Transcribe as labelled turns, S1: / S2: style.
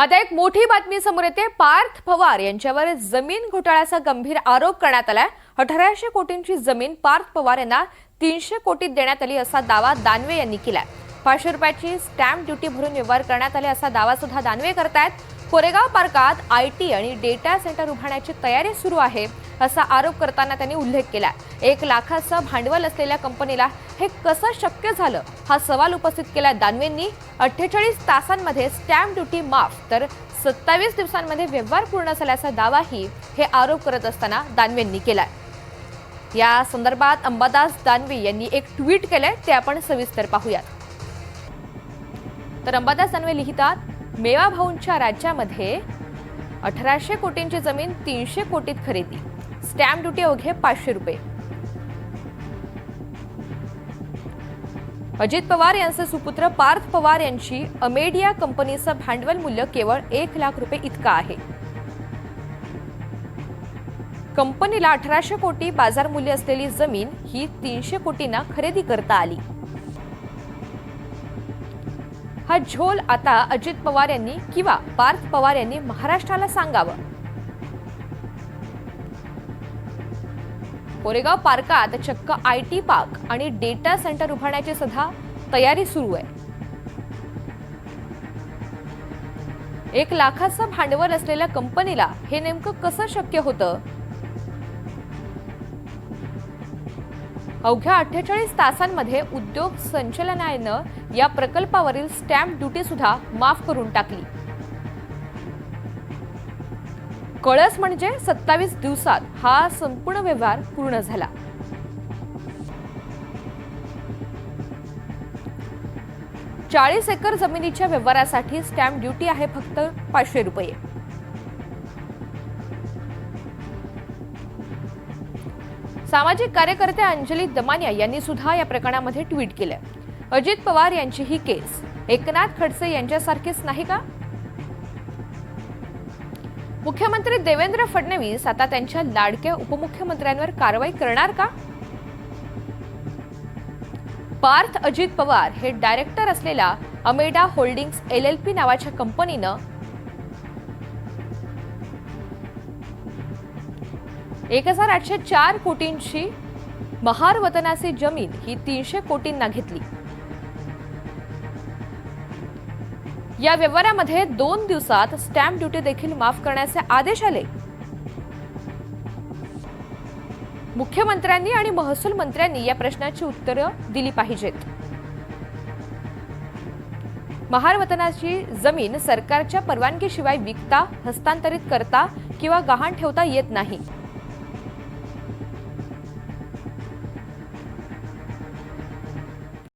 S1: आता एक मोठी बातमी समोर येते. पार्थ पवार यांच्यावर जमीन घोटाळ्याचा गंभीर आरोप करण्यात आलाय. अठराशे कोटींची जमीन पार्थ पवार यांना तीनशे कोटीत देण्यात आली असा दावा दानवे यांनी केलाय. पाचशे रुपयाची स्टॅम्प ड्युटी भरून व्यवहार करण्यात आले असा दावा सुद्धा दानवे करतायत. कोरेगाव पार्कात आय टी आणि डेटा सेंटर उभारण्याची तयारी सुरू आहे असा आरोप करताना त्यांनी उल्लेख केला एक लाखाचं भांडवल असलेल्या कंपनीला हे कसं शक्य झालं? हा सवाल उपस्थित केला दानवेंनी. अठ्ठेचाळीस तासांमध्ये स्टॅम्प ड्युटी माफ तर सत्तावीस दिवसांमध्ये व्यवहार पूर्ण झाल्याचा दावाही हे आरोप करत असताना दानवेंनी केला या संदर्भात अंबादास दानवे यांनी एक ट्विट केलंय ते आपण सविस्तर पाहूयात. तर अंबादास दानवे लिहितात मेवा भाऊंच्या राज्यामध्ये अठराशे कोटींची जमीन तीनशे कोटीत खरेदी. स्टॅम्प ड्युटी अवघे पाचशे रुपये. अजित पवार यांचे सुपुत्र पार्थ पवार यांची अमेडिया कंपनीचं भांडवल मूल्य केवळ एक लाख रुपये इतकं आहे. कंपनीला अठराशे कोटी बाजार मूल्य असलेली जमीन ही तीनशे कोटींना खरेदी करता आली. हा झोल आता अजित पवार यांनी किंवा पार्थ पवार यांनी महाराष्ट्राला सांगावं. कोरेगाव पार्कात चक्क आय टी पार्क आणि डेटा सेंटर उभारण्याची सुद्धा तयारी सुरू आहे. एक लाखाचं भांडवल असलेल्या कंपनीला हे नेमकं कसं शक्य होतं? अवघ्या अठ्ठेचाळीस तासांमध्ये उद्योग संचालनालयानं या प्रकल्पावरील स्टॅम्प ड्युटी सुद्धा माफ करून टाकली. कळस म्हणजे सत्तावीस दिवसात हा संपूर्ण व्यवहार पूर्ण झाला. चाळीस एकर जमिनीच्या व्यवहारासाठी स्टॅम्प ड्युटी आहे फक्त पाचशे रुपये. सामाजिक कार्यकर्त्या अंजली दमानिया यांनी सुद्धा या प्रकरणामध्ये ट्विट केलं. अजित पवार यांची ही केस. एकनाथ खडसे यांच्यासारखीच नाही का? मुख्यमंत्री देवेंद्र फडणवीस आता त्यांच्या लाडक्या उपमुख्यमंत्र्यांवर कारवाई करणार का? पार्थ अजित पवार हे डायरेक्टर असलेल्या Amadea holdings L L P नावाच्या कंपनीनं एक हजार आठशे चार कोटींची महार वतनाची जमीन ही तीनशे कोटींना घेतली. या व्यवहारामध्ये दोन दिवसात स्टॅम्प ड्युटी देखील माफ करण्याचे आदेश आले. मुख्यमंत्र्यांनी आणि महसूल मंत्र्यांनी या प्रश्नाची उत्तरं दिली पाहिजेत. महारवतनाची जमीन सरकारच्या परवानगीशिवाय विकता हस्तांतरित करता किंवा गहाण ठेवता येत नाही.